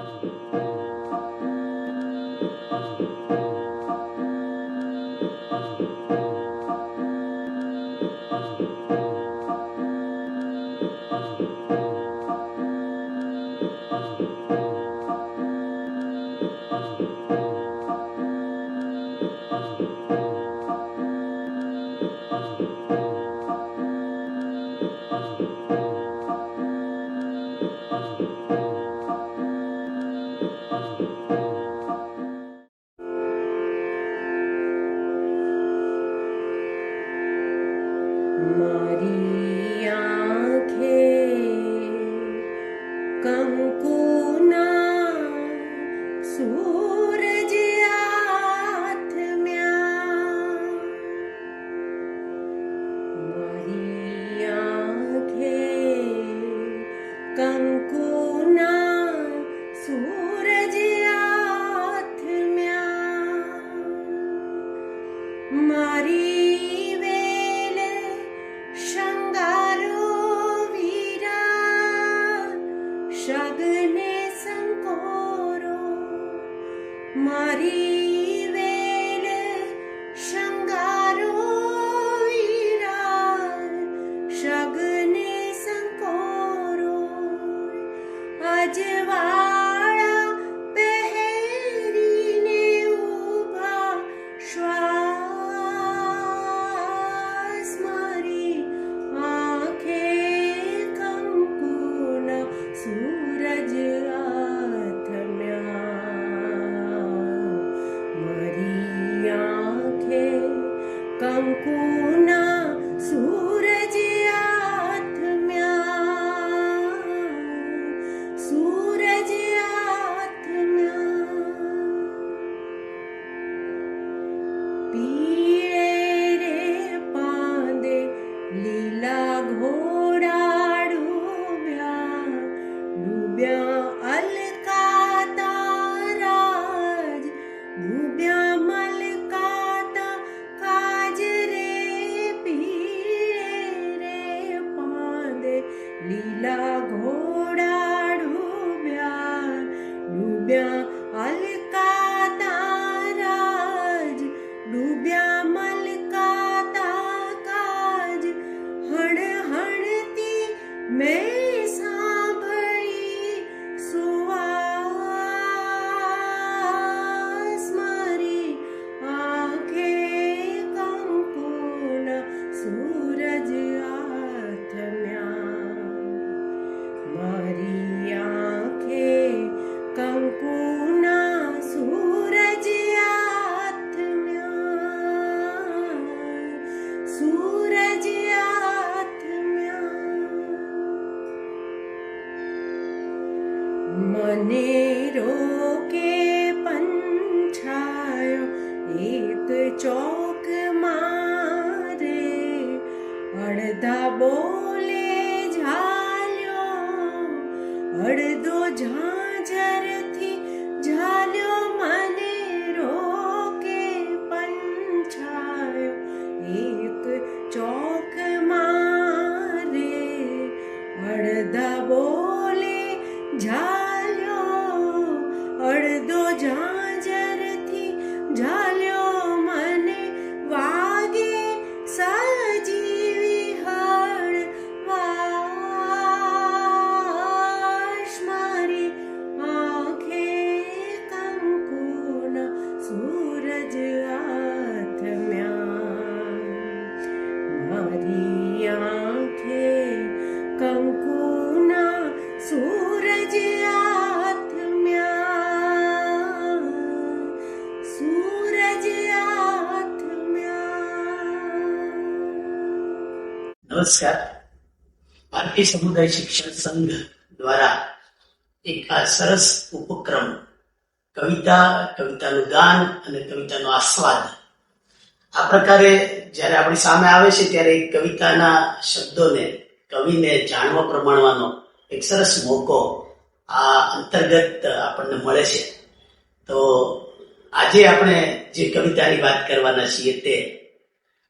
મારી કંકુના મને રોકે પંછાયો એક ચોક મારે અડધા બોલે ઝાલ્યો અડધો ઝાંઝરથી નમસ્કાર. ભારતીય સમુદાય શિક્ષણ સંઘ દ્વારા એક આ સરસ ઉપક્રમ, કવિતા, કવિતાનું ગાન અને કવિતાનો આસ્વાદ. આ પ્રકારે જ્યારે આપણી સામે આવે છે ત્યારે કવિતાના શબ્દોને, કવિને જાણવા પ્રમાણવાનો એક સરસ મોકો આ અંતર્ગત આપણને મળે છે. તો આજે આપણે જે કવિતાની વાત કરવાના છીએ તે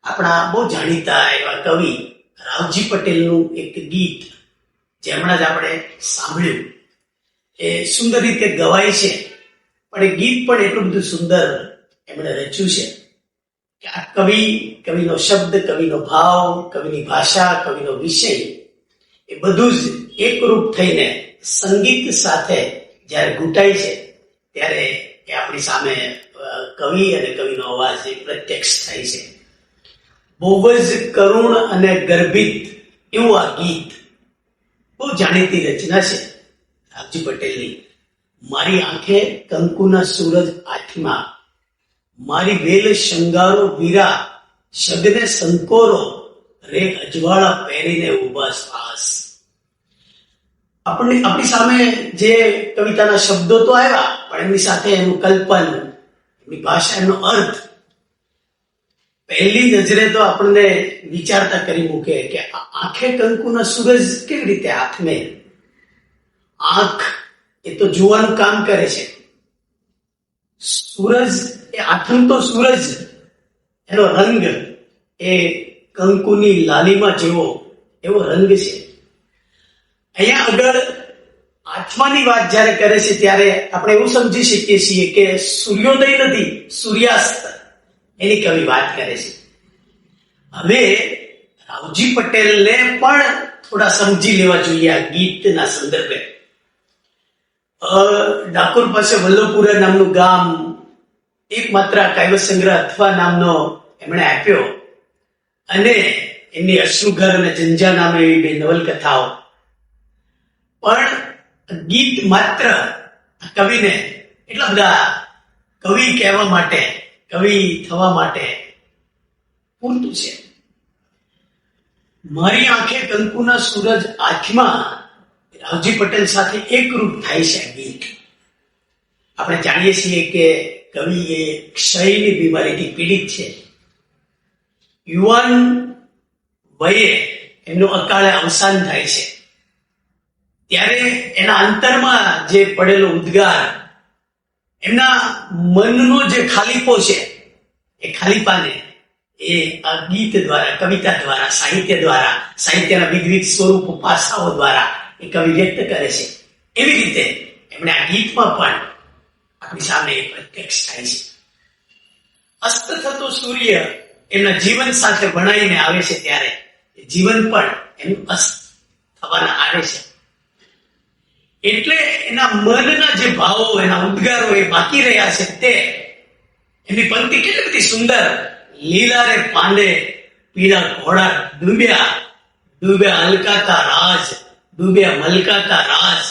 આપણા બહુ જાણીતા એવા કવિ રાવજી પટેલનું એક ગીત જે હમણાં જ આપણે સાંભળ્યું. એ સુંદર રીતે ગવાય છે, પણ એ ગીત પણ એટલું બધું સુંદર એમણે રચ્યું છે કે આ કવિ, કવિનો શબ્દ, કવિનો ભાવ, કવિની ભાષા, કવિનો વિષય એ બધું જ એકરૂપ થઈને સંગીત સાથે જ્યારે ઘૂંટાય છે, ત્યારે એ આપણી સામે કવિ અને કવિનો અવાજ એ પ્રત્યક્ષ થાય છે. બહુ જ કરુણ અને ગર્ભિત એવું આ ગીત બહુ જાણીતી રચના છે. રામજી પટેલની. મારી આંખે કંકુના સૂરજ આઠમાં. મારી વેલ શંગારો વીરા. શગને સંકોરો. રે અજવાળા પહેરીને ઊભા શ્વાસ. આપણને આપણી સામે જે કવિતાના શબ્દો તો આવ્યા, પણ એમની સાથે એનું કલ્પન, એમની ભાષા, એનો અર્થ પહેલી નજરે તો આપણને વિચારતા કરી મૂકે કે આંખે કંકુના સૂરજ કેવી રીતે હાથમે? આંખ એ તો જોવાનું કામ કરે છે. સૂરજ એ આઠમ તો સૂરજ. એનો રંગ એ કંકુની લાલીમાં જેવો એવો રંગ છે. અહીંયા આગળ આત્માની વાત જ્યારે કરે છે ત્યારે આપણે એવું સમજી શકીએ છીએ કે સૂર્યોદય નથી, સૂર્યાસ્ત. એની કવિ વાત કરે છે. હવે રાવજી પટેલને પણ થોડા સમજી લેવા જોઈએ આ ગીતના સંદર્ભે. ડાકોર પાસે વલ્લભપુરા નામનું ગામ એકમાત્ર કાવ્ય સંગ્રહ અથવા નામનો એમણે આપ્યો. અને એમની અશ્રુઘર અને જંજા નામે એવી બે નવલકથાઓ. પણ ગીત માત્ર કવિને એટલા બધા કવિ કહેવા માટે કવિ થવા માટે પૂરતું છે. મારી આંખે કંકુના સૂરજ આંખમાં રાવજી પટેલ સાથે એકરૂપ થાય છે ગીત. આપણે જાણીએ છીએ કે કવિ એ ક્ષયની બીમારીથી પીડિત છે. યુવાન વયે એમનું અકાળે અવસાન થાય છે. ત્યારે એના અંતરમાં જે પડેલો ઉદ્ગાર એમના મનનો જે ખાલીપો છે, એ ખાલીપાને એ આ ગીત દ્વારા, કવિતા દ્વારા, સાહિત્ય દ્વારા, સાહિત્યના વિવિધ સ્વરૂપ પાસાઓ દ્વારા એ કવિ વ્યક્ત કરે છે. એવી રીતે એમણે આ ગીતમાં પણ આપણી સામે પ્રત્યક્ષ થાય છે. અસ્ત થતો સૂર્ય એમના જીવન સાથે વણાઈને આવે છે ત્યારે. જીવન પણ એનું અસ્ત થવાના આવે છે. એટલે એના મનના જે ભાવો, એના ઉદ્ગારો એ બાકી રહ્યા છે તે એની પંક્તિ કેટલી બધી સુંદર. લીલા રે પાંદે, પીળા ઘોડા ડૂબ્યા ડૂબ્યા હલકાતા રાજ, ડૂબ્યા મલકાતા રાજ.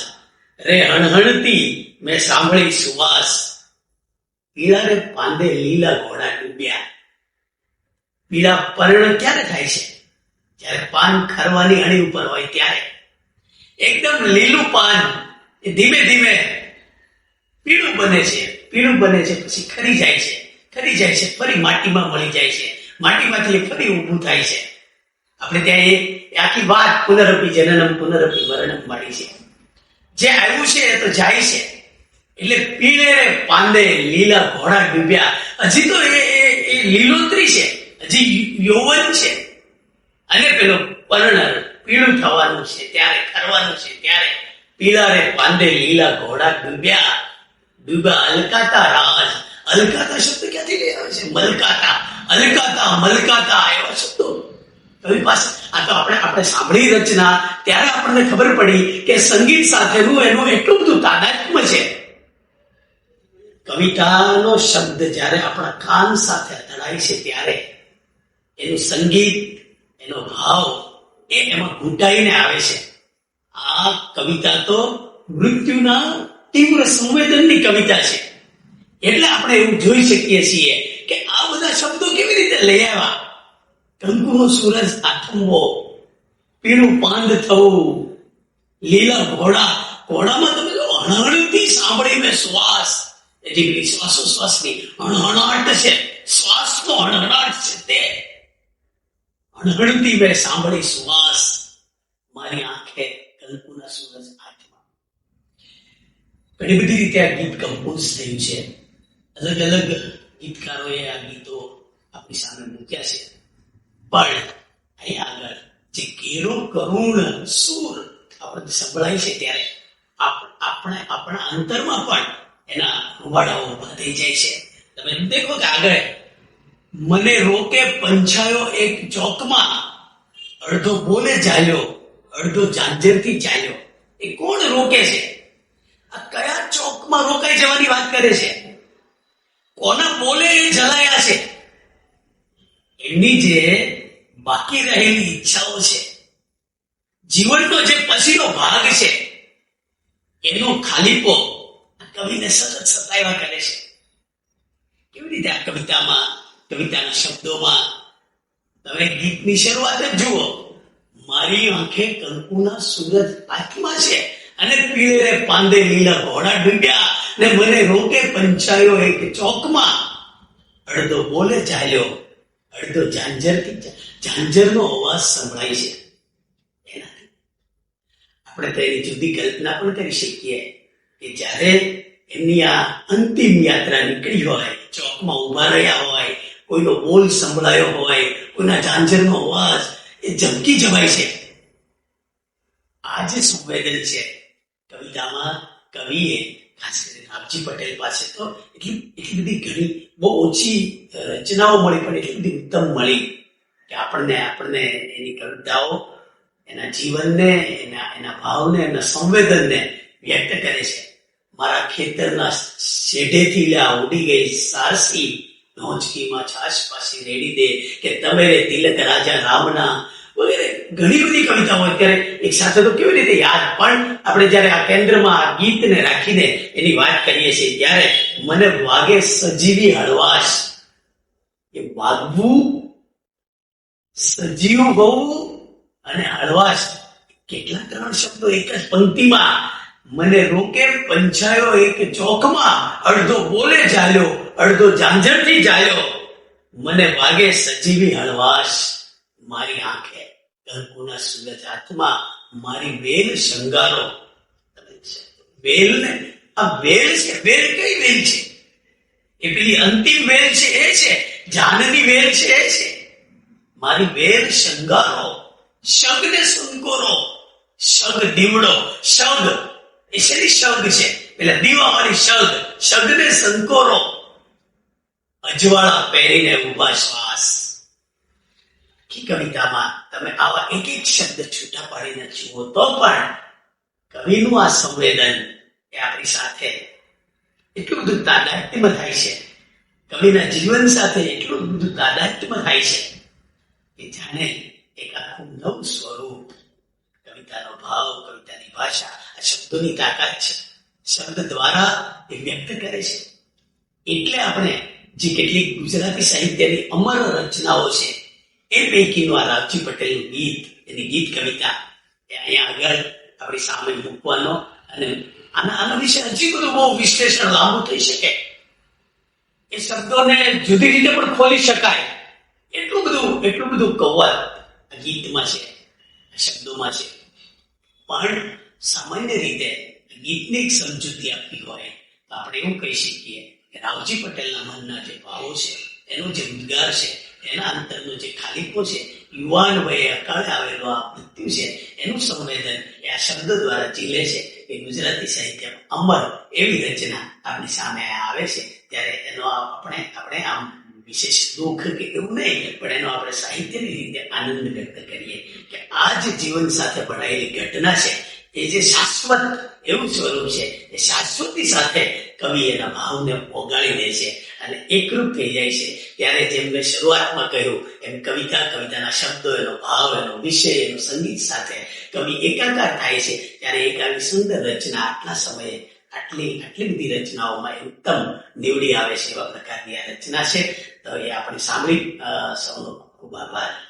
રે હણહણતી મેં સાંભળી સુવાસ. પીળા રે પાંદે લીલા ઘોડા ડૂબ્યા. પીળા પર્ણ ક્યારે થાય છે? જ્યારે પાન ખરવાની અણી ઉપર હોય ત્યારે. એકદમ લીલું પાન એ ધીમે ધીમે પીળું બને છે. પીળું બને છે પછી ખરી જાય છે. ખરી જાય છે, ફરી માટીમાં મળી જાય છે. માટીમાંથી ફરી ઊભું થાય છે. આપણે ત્યાં એ આખી વાત પુનરપી જનનમ પુનરપી મરણમ મળી છે. જે આવ્યું છે એ તો જાય છે. એટલે પીળે રે પાંદે લીલા ઘોડા ડૂબ્યા. હજી તો એ એ- એ લીલોતરી છે. હજી યૌવન છે. અને પેલો પર્ણ પીળું થવાનું છે, ત્યારે કરવાનું છે, ત્યારે પીળા પાંદે લીલા ઘોડા ડૂબ્યા. ડૂબ્યા અલકાતા રાજ. અલકાતા શબ્દ ક્યાંથી લઈ આવે છે? મલકાતા. અલકાતા, મલકાતા, એવા શબ્દો. કવિ પાસે આ તો આપણે આપણે સાંભળી રચના. ત્યારે આપણને ખબર પડી કે સંગીત સાથેનું એનું એટલું બધું તાદાત્મ્ય છે. કવિતાનો શબ્દ જ્યારે આપણા કાન સાથે અથડાય છે, ત્યારે એનું સંગીત, એનો ભાવ એ એમાં ઘૂંટાઈને આવે છે. આ કવિતા તો મૃત્યુના તીવ્ર સંવેદનની કવિતા છે. એટલે આપણે એવું જોઈ શકીએ છીએ કે આ બધા શબ્દો કેવી રીતે લઈ આવ્યા? કંકુનો સૂરજ આથમવો, પીળું પાંદ થવું, લીલા ઘોડા, ઘોડામાં તમે જો અણહણથી સાંભળીને શ્વાસ એ જે પેલી શ્વાસોશ્વાસની હણહણાટ છે. શ્વાસનો હણહણાટ છે. તે હણહણતી મેં સાંભળી શ્વાસ મારી આંખે કલ્પના સૂરજ હાથમાં ઘણી બધી રીતે આ ગીત કમ્પોઝ થયું છે. અલગ અલગ ગીતકારોએ આ ગીતો આપણી સામે મૂક્યા છે. પણ અહીં આગળ જે ઘેરો કરુણ સૂર આપણને સંભળાય છે ત્યારે આપણે, આપણા અંતરમાં પણ એના રૂવાડાઓ ઊભા થઈ જાય છે. તમે દેખો કે આગળ મને રોકે પંછાયો એક ચોકમાં. અડધો બોલે ચાલ્યો અડધો જાંજરથી ચાલ્યો. એ કોણ રોકે છે? આ કયા ચોકમાં રોકાઈ જવાની વાત કરે છે? કોના બોલે એ જલાયા છે? એમની જે બાકી રહેલી ઈચ્છાઓ છે. જીવનનો જે પછીનો ભાગ છે, એનો ખાલીપો કવિને સતત સતાવ્યા કરે છે. કેવી રીતે આ કવિતામાં કવિતાના શબ્દોમાં, તમે ગીતની શરૂઆત જ જુઓ. મારી આંખે કંકુના સૂરજ હાથમાં છે અને પીળે પાંદે લીલા ઘોડા ડૂબ્યા ને મને રોકે પંચાયો એક ચોકમાં. અડધો બોલે ચાલ્યો, અડધો ઝાંઝરથી ચા- ઝાંઝરનો અવાજ સંભળાય છે. એનાથી. આપણે તો એની જુદી કલ્પના પણ કરી શકીએ કે જ્યારે એમની આ અંતિમ યાત્રા નીકળી હોય, ચોકમાં ઊભા રહ્યા હોય કોઈનો બોલ સંભળાયો હોય, કોઈના ઝાંઝરનો અવાજ, એ ઝબકી જવાય છે. આ જે સંવેદન છે, કવિતામાં કવિએ ખાસ કરીને આપજી પટેલ પાસે તો એટલી એટલી બધી ઘણી, બહુ ઓછી રચનાઓ મળી, પણ એટલી બધી ઉત્તમ મળી કે આપણને આપણને એની કવિતાઓ, એના જીવનને, એના એના ભાવને, એના સંવેદનને વ્યક્ત કરે છે. મારા ખેતરના શેઢેથી લે ઉડી ગઈ સારસી નોંચકીમાં છાશ પાછી રેડી દે કે તમે તિલક રાજા રામના વગેરે ઘણી બધી કવિતાઓ અત્યારે એક સાથે તો કેવી રીતે યાદ? પણ આપણે જ્યારે આ કેન્દ્રમાં આ ગીતને રાખીને એની વાત કરીએ છીએ, ત્યારે મને વાગે સજીવી હળવાશ. એ વાગવું, સજીવ હોવું અને હળવાશ. કેટલા ત્રણ શબ્દો એક જ પંક્તિમાં. મને રોકે પંચાયો એક ચોકમાં, અડધો બોલે ચાલ્યો અડધો ઝાંઝરથી જાયો. મને વાગે સજીવી હળવાશ. મારી આંખે કંકુના સુરજ હાથમાં મારી વેલ શંગારો વેલ ને? આ વેલ છે, વેલ કઈ વેલ છે? એ પેલી અંતિમ વેલ છે, એ છે? જાનની વેલ છે, એ છે? મારી વેલ શંગારો શગને સંકોરો શગ દીવડો. શગ. એ શેની શગ છે? પેલા દીવા વાળી શગ. શગને સંકોરો અજવાળા પહેરીને ઊભા શ્વાસ આખી કવિતામાં તમે આવા એક એક શબ્દ છૂટા પાડીને જુઓ તો પણ કવિનું આ સંવેદન એ આપણી સાથે એટલું બધું તાદાત્મ્ય થાય છે. કવિના જીવન સાથે એટલું બધું તાદાત્મ્ય થાય છે કે જાણે એક આખું નવું સ્વરૂપ કવિતાનો ભાવ, કવિતાની ભાષા, આ શબ્દોની તાકાત છે. શબ્દ દ્વારા એ વ્યક્ત કરે છે. એટલે આપણે જે કેટલીક ગુજરાતી સાહિત્યની અમર રચનાઓ છે, એ પૈકીનું આ રાવજી પટેલનું ગીત, એની ગીત કવિતા, એ અહીંયા આગળ આપણી સામે મૂકવાનો અને આના આના વિશે હજી બધું બહુ વિશ્લેષણ લાંબુ થઈ શકે. એ શબ્દોને જુદી રીતે પણ ખોલી શકાય. એટલું બધું એટલું બધું કવર આ ગીતમાં છે શબ્દોમાં છે. પણ સામાન્ય રીતે ગીતની સમજૂતી આપવી હોય તો આપણે એવું કહી શકીએ રાવજી પટેલના મનના જે ભાવો છે, એનો જે ઉદ્ગાર છે, એના અંતરનો જે ખાલીપો છે, યુવાન વયે અકાળે આવેલો આ મૃત્યુ છે, એનું સંવેદન એ આ શબ્દ દ્વારા ચીલે છે એ ગુજરાતી સાહિત્ય અમર એવી રચના આપણી સામે આવે છે. ત્યારે એનો આપણે આપણે આમ વિશેષ દુઃખ કે એવું નહીં, પણ એનો આપણે સાહિત્યની રીતે આનંદ વ્યક્ત કરીએ કે આ જે જીવન સાથે ભણાયેલી ઘટના છે એ જે શાશ્વત એવું સ્વરૂપ છે, એ શાશ્વતની સાથે કવિ એના ભાવને ઓગાળી દે છે અને એકરૂપ થઈ જાય છે. ત્યારે જેમ મેં શરૂઆતમાં કહ્યું, એમ કવિતા, કવિતાના શબ્દો, એનો ભાવ, એનો વિષય, એનો સંગીત સાથે કવિ એકાકાર થાય છે. ત્યારે એક આવી સુંદર રચના આટલા સમયે, આટલી આટલી બધી રચનાઓમાં ઉત્તમ નીવડી આવે છે એવા પ્રકારની આ રચના છે. તો એ આપણે સાંભળી સૌનો ખૂબ આભાર.